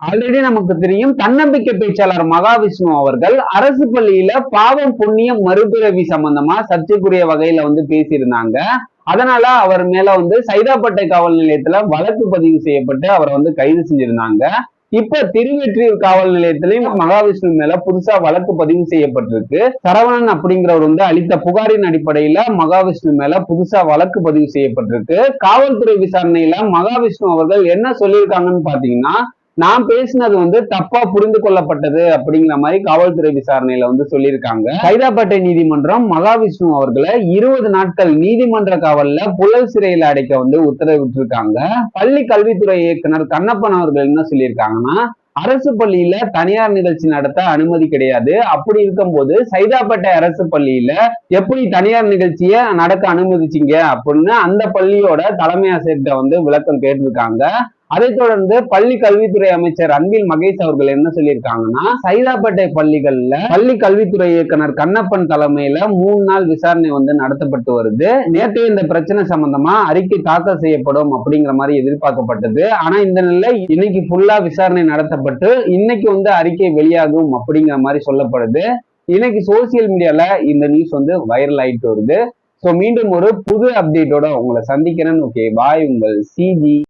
Already நமக்கு தெரியும். தன்னம்பிக்கை பேச்சாளர் மகாவிஷ்ணு அவர்கள் அரசு பள்ளியில பாவம் புண்ணியம் மறுபிறவி சம்பந்தமா சர்ச்சைக்குரிய வகையில வந்து பேசியிருந்தாங்க. அதனால அவர் மேல வந்து சைதாப்பேட்டை காவல் நிலையத்துல வழக்கு பதிவு செய்யப்பட்டு அவரை வந்து கைது செஞ்சிருந்தாங்க. இப்ப திருவெற்றியூர் காவல் நிலையத்திலையும் மகாவிஷ்ணு மேல புதுசா வழக்கு பதிவு செய்யப்பட்டிருக்கு. சரவணன் அப்படிங்கிறவர் வந்து அளித்த புகாரின் அடிப்படையில மகாவிஷ்ணு மேல புதுசா வழக்கு பதிவு செய்யப்பட்டிருக்கு. காவல்துறை விசாரணையில மகாவிஷ்ணு அவர்கள் என்ன சொல்லியிருக்காங்கன்னு பாத்தீங்கன்னா நான் பேசினது வந்து தப்பா புரிந்து கொள்ளப்பட்டது அப்படிங்கிற மாதிரி காவல்துறை விசாரணையில வந்து சொல்லியிருக்காங்க. சைதாப்பேட்டை நீதிமன்றம் மகாவிஷ்ணு அவர்களை இருபது நாட்கள் நீதிமன்ற காவல்ல புழல் சிறையில் அடைக்க வந்து உத்தரவிட்டிருக்காங்க. பள்ளி கல்வித்துறை இயக்குனர் கண்ணப்பன் அவர்கள் என்ன சொல்லியிருக்காங்கன்னா அரசு பள்ளியில தனியார் நிகழ்ச்சி நடத்த அனுமதி கிடையாது. அப்படி இருக்கும்போது சைதாப்பேட்டை அரசு பள்ளியில எப்படி தனியார் நிகழ்ச்சியை நடக்க அனுமதிச்சீங்க அப்படின்னு அந்த பள்ளியோட தலைமை ஆசிரியர்கிட்ட வந்து விளக்கம் கேட்டிருக்காங்க. அதைத் தொடர்ந்து பள்ளி கல்வித்துறை அமைச்சர் அன்பில் மகேஷ் அவர்கள் என்ன சொல்லியிருக்காங்கன்னா சைதாப்பேட்டை பள்ளிகள்ல பள்ளி கல்வித்துறை இயக்குனர் கண்ணப்பன் தலைமையில மூணு நாள் விசாரணை வந்து நடத்தப்பட்டு வருது. நேற்று இந்த பிரச்சனை சம்பந்தமா அறிக்கை தாக்கல் செய்யப்படும் அப்படிங்கிற மாதிரி எதிர்பார்க்கப்பட்டது. ஆனா இந்த நிலை இன்னைக்கு ஃபுல்லா விசாரணை நடத்தப்பட்டு இன்னைக்கு வந்து அறிக்கை வெளியாகும் அப்படிங்கிற மாதிரி சொல்லப்படுது. இன்னைக்கு சோசியல் மீடியால இந்த நியூஸ் வந்து வைரல் ஆயிட்டு வருது. ஸோ மீண்டும் ஒரு புது அப்டேட்டோட உங்களை சந்திக்கிறேன். ஓகே பாய் உங்கள் சிஜி